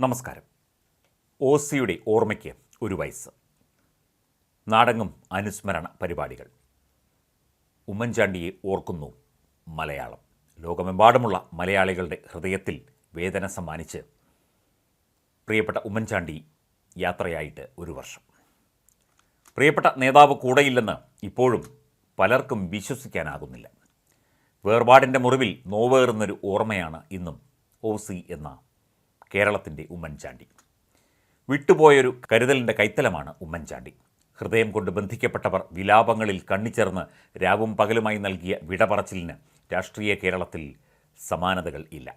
നമസ്കാരം. ഒ സിയുടെ ഓർമ്മയ്ക്ക് ഒരു വയസ്സ്. നാടങ്ങും അനുസ്മരണ പരിപാടികൾ. ഉമ്മൻചാണ്ടിയെ ഓർക്കുന്നു മലയാളം. ലോകമെമ്പാടുമുള്ള മലയാളികളുടെ ഹൃദയത്തിൽ വേദന സമ്മാനിച്ച് പ്രിയപ്പെട്ട ഉമ്മൻചാണ്ടി യാത്രയായിട്ട് ഒരു വർഷം. പ്രിയപ്പെട്ട നേതാവ് കൂടെയില്ലെന്ന് ഇപ്പോഴും പലർക്കും വിശ്വസിക്കാനാകുന്നില്ല. വേർപാടിന്റെ മുറിവിൽ നോവേറുന്നൊരു ഓർമ്മയാണ് ഇന്നും ഒ എന്ന കേരളത്തിന്റെ ഉമ്മൻചാണ്ടി. വിട്ടുപോയൊരു കരുതലിന്റെ കൈത്തലമാണ് ഉമ്മൻചാണ്ടി. ഹൃദയം കൊണ്ട് ബന്ധിക്കപ്പെട്ടവർ വിലാപങ്ങളിൽ കണ്ണിച്ചേർന്ന് രാവും പകലുമായി നൽകിയ വിടപറച്ചിലിന് രാഷ്ട്രീയ കേരളത്തിൽ സമാനതകൾ ഇല്ല.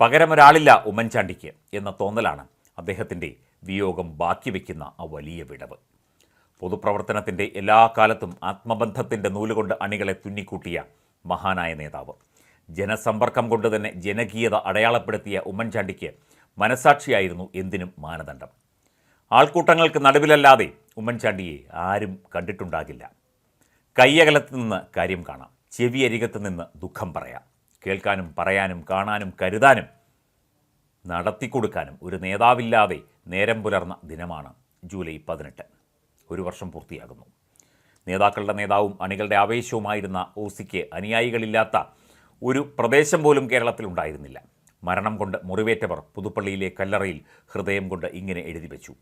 പകരമൊരാളില്ല ഉമ്മൻചാണ്ടിക്ക് എന്ന തോന്നലാണ് അദ്ദേഹത്തിന്റെ വിയോഗം ബാക്കി വയ്ക്കുന്ന ആ വലിയ വിടവ്. പൊതുപ്രവർത്തനത്തിന്റെ എല്ലാ കാലത്തും ആത്മബന്ധത്തിന്റെ നൂലുകൊണ്ട് അണികളെ തുന്നിക്കൂട്ടിയ മഹാനായ നേതാവ്. ജനസമ്പർക്കം കൊണ്ട് തന്നെ ജനകീയത അടയാളപ്പെടുത്തിയ ഉമ്മൻചാണ്ടിക്ക് മനസാക്ഷിയായിരുന്നു എന്തിനും മാനദണ്ഡം. ആൾക്കൂട്ടങ്ങൾക്ക് നടുവിലല്ലാതെ ഉമ്മൻചാണ്ടിയെ ആരും കണ്ടിട്ടുണ്ടാകില്ല. കയ്യകലത്ത് നിന്ന് കാര്യം കാണാം. ചെവിയരികത്ത് നിന്ന് ദുഃഖം പറയാം. കേൾക്കാനും പറയാനും കാണാനും കരുതാനും നടത്തിക്കൊടുക്കാനും ഒരു നേതാവില്ലാതെ നേരം പുലർന്ന ദിനമാണ് ജൂലൈ പതിനെട്ട്. ഒരു വർഷം പൂർത്തിയാകുന്നു. നേതാക്കളുടെ നേതാവും അണികളുടെ ആവേശവുമായിരുന്ന ഓസിക്ക് അനുയായികളില്ലാത്ത ഒരു പ്രദേശം പോലും കേരളത്തിലുണ്ടായിരുന്നില്ല മരണം കൊണ്ട് മുറിവേറ്റവർ പുതുപ്പള്ളിയിലെ കല്ലറയിൽ ഹൃദയം കൊണ്ട് ഇങ്ങനെ എഴുതി വെച്ചു.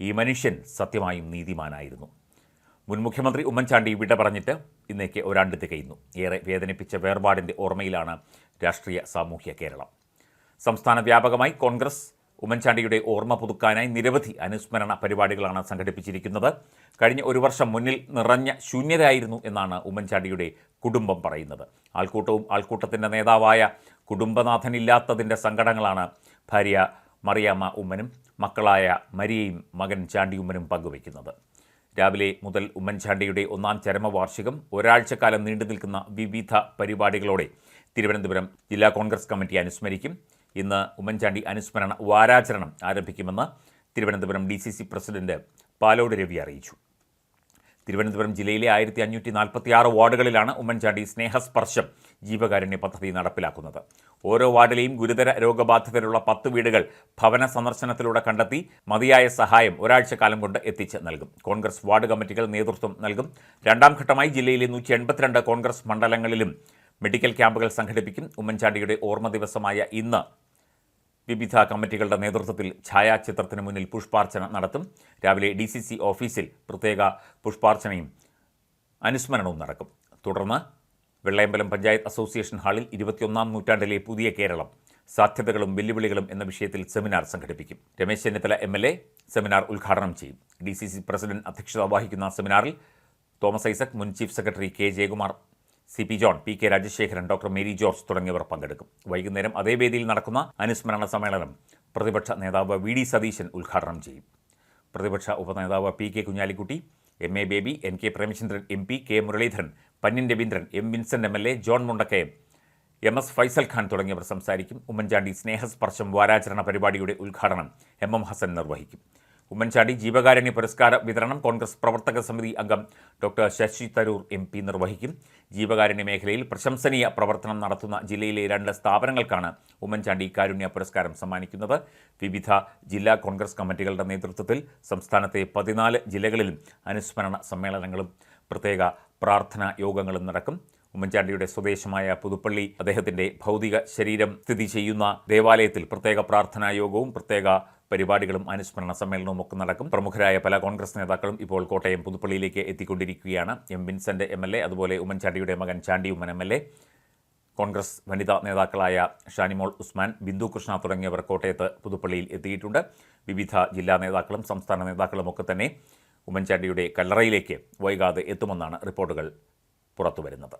ഈ മനുഷ്യൻ സത്യമായും നീതിമാനായിരുന്നു. മുൻ മുഖ്യമന്ത്രി ഉമ്മൻചാണ്ടി വിട പറഞ്ഞിട്ട് ഇന്നേക്ക് ഒരാണ്ട് തികയുന്നു ഏറെ വേദനിപ്പിച്ച വേർപാടിന്റെ ഓർമ്മയിലാണ് രാഷ്ട്രീയ സാമൂഹ്യ കേരളം. സംസ്ഥാന വ്യാപകമായി കോൺഗ്രസ് ഉമ്മൻചാണ്ടിയുടെ ഓർമ്മ പുതുക്കാനായി നിരവധി അനുസ്മരണ പരിപാടികളാണ് സംഘടിപ്പിച്ചിരിക്കുന്നത്. കഴിഞ്ഞ ഒരു വർഷം മുന്നിൽ നിറഞ്ഞ ശൂന്യതയായിരുന്നു എന്നാണ് ഉമ്മൻചാണ്ടിയുടെ കുടുംബം പറയുന്നത്. ആൾക്കൂട്ടവും ആൾക്കൂട്ടത്തിന്റെ നേതാവായ കുടുംബനാഥനില്ലാത്തതിന്റെ സങ്കടങ്ങളാണ് ഭാര്യ മറിയാമ്മ ഉമ്മനും മക്കളായ മരിയയും മകൻ ചാണ്ടി ഉമ്മനും പങ്കുവയ്ക്കുന്നത്. രാവിലെ മുതൽ ഉമ്മൻചാണ്ടിയുടെ ഒന്നാം ചരമവാർഷികം ഒരാഴ്ചക്കാലം നീണ്ടു നിൽക്കുന്ന വിവിധ പരിപാടികളോടെ തിരുവനന്തപുരം ജില്ലാ കോൺഗ്രസ് കമ്മിറ്റി അനുസ്മരിക്കും. ഇന്ന് ഉമ്മൻചാണ്ടി അനുസ്മരണ വാരാചരണം ആരംഭിക്കുമെന്ന് Thiruvananthapuram D C C president Palode Ravi അറിയിച്ചു. തിരുവനന്തപുരം ജില്ലയിലെ ആയിരത്തി അഞ്ഞൂറ്റി നാൽപ്പത്തി ആറ് വാർഡുകളിലാണ് ഉമ്മൻചാണ്ടി സ്നേഹസ്പർശം ജീവകാരുണ്യ പദ്ധതി നടപ്പിലാക്കുന്നത്. ഓരോ വാർഡിലെയും ഗുരുതര രോഗബാധിതരുള്ള പത്ത് വീടുകൾ ഭവന സന്ദർശനത്തിലൂടെ കണ്ടെത്തി മതിയായ സഹായം ഒരാഴ്ച കാലം കൊണ്ട് എത്തിച്ച് നൽകും. കോൺഗ്രസ് വാർഡ് കമ്മിറ്റികൾ നേതൃത്വം നൽകും. രണ്ടാം ഘട്ടമായി ജില്ലയിലെ നൂറ്റി എൺപത്തിരണ്ട് കോൺഗ്രസ് മണ്ഡലങ്ങളിലും മെഡിക്കൽ ക്യാമ്പുകൾ സംഘടിപ്പിക്കും. ഉമ്മൻചാണ്ടിയുടെ ഓർമ്മ ദിവസമായ ഇന്ന് വിവിധ കമ്മിറ്റികളുടെ നേതൃത്വത്തിൽ ഛായാചിത്രത്തിന് മുന്നിൽ പുഷ്പാർച്ചന നടത്തും. രാവിലെ ഡി സി സി ഓഫീസിൽ പ്രത്യേക പുഷ്പാർച്ചനയും അനുസ്മരണവും നടക്കും. തുടർന്ന് വെള്ളയമ്പലം പഞ്ചായത്ത് അസോസിയേഷൻ ഹാളിൽ ഇരുപത്തിയൊന്നാം നൂറ്റാണ്ടിലെ പുതിയ കേരളം സാധ്യതകളും വെല്ലുവിളികളും എന്ന വിഷയത്തിൽ സെമിനാർ സംഘടിപ്പിക്കും. Ramesh Chennithala M L A seminar ഉദ്ഘാടനം ചെയ്യും. ഡി സി സി പ്രസിഡന്റ് അധ്യക്ഷത വഹിക്കുന്ന സെമിനാറിൽ തോമസ് ഐസക് മുൻ chief secretary K Jayakumar C P John P K Rajasekharan doctor Mary George തുടങ്ങിയവർ പങ്കെടുക്കും. വൈകുന്നേരം അതേ വേദിയിൽ നടക്കുന്ന അനുസ്മരണ സമ്മേളനം പ്രതിപക്ഷ നേതാവ് വി ഡി സതീശൻ ഉദ്ഘാടനം ചെയ്യും. പ്രതിപക്ഷ ഉപനേതാവ് P K Kunhalikutty M A Baby N K Premachandran M P K Muraleedharan Panniyan Ravindran M Vincent M L A John Mundakkayam M S Faisal Khan തുടങ്ങിയവർ സംസാരിക്കും. ഉമ്മൻചാണ്ടി സ്നേഹസ്പർശം വാരാചരണ പരിപാടിയുടെ ഉദ്ഘാടനം എം എം ഹസൻ നിർവഹിക്കും. ഉമ്മൻചാണ്ടി ജീവകാരുണ്യ പുരസ്കാര വിതരണം കോൺഗ്രസ് പ്രവർത്തക സമിതി അംഗം doctor Shashi Tharoor M P നിർവഹിക്കും. ജീവകാരുണ്യ മേഖലയിൽ പ്രശംസനീയ പ്രവർത്തനം നടത്തുന്ന ജില്ലയിലെ രണ്ട് സ്ഥാപനങ്ങൾക്കാണ് ഉമ്മൻചാണ്ടി കാരുണ്യ പുരസ്കാരം സമ്മാനിക്കുന്നത്. വിവിധ ജില്ലാ കോൺഗ്രസ് കമ്മിറ്റികളുടെ നേതൃത്വത്തിൽ സംസ്ഥാനത്തെ പതിനാല് ജില്ലകളിലും അനുസ്മരണ സമ്മേളനങ്ങളും പ്രത്യേക പ്രാർത്ഥനാ യോഗങ്ങളും നടക്കും. ഉമ്മൻചാണ്ടിയുടെ സ്വദേശമായ പുതുപ്പള്ളി അദ്ദേഹത്തിന്റെ ഭൗതിക ശരീരം സ്ഥിതി ചെയ്യുന്ന ദേവാലയത്തിൽ പ്രത്യേക പ്രാർത്ഥനാ യോഗവും പ്രത്യേക പരിപാടികളും അനുസ്മരണ സമ്മേളനവും ഒക്കെ നടക്കും. പ്രമുഖരായ പല കോൺഗ്രസ് നേതാക്കളും ഇപ്പോൾ കോട്ടയം പുതുപ്പള്ളിയിലേക്ക് എത്തിക്കൊണ്ടിരിക്കുകയാണ്. M Vincent M L A അതുപോലെ ഉമ്മൻചാണ്ടിയുടെ മകൻ Chandy Oommen M L A Congress വനിതാ നേതാക്കളായ ഷാനിമോൾ ഉസ്മാൻ ബിന്ദു കൃഷ്ണ തുടങ്ങിയവർ കോട്ടയത്ത് പുതുപ്പള്ളിയിൽ എത്തിയിട്ടുണ്ട്. വിവിധ ജില്ലാ നേതാക്കളും സംസ്ഥാന നേതാക്കളും ഒക്കെ തന്നെ ഉമ്മൻചാണ്ടിയുടെ കല്ലറയിലേക്ക് വൈകാതെ എത്തുമെന്നാണ് റിപ്പോർട്ടുകൾ പുറത്തുവരുന്നത്.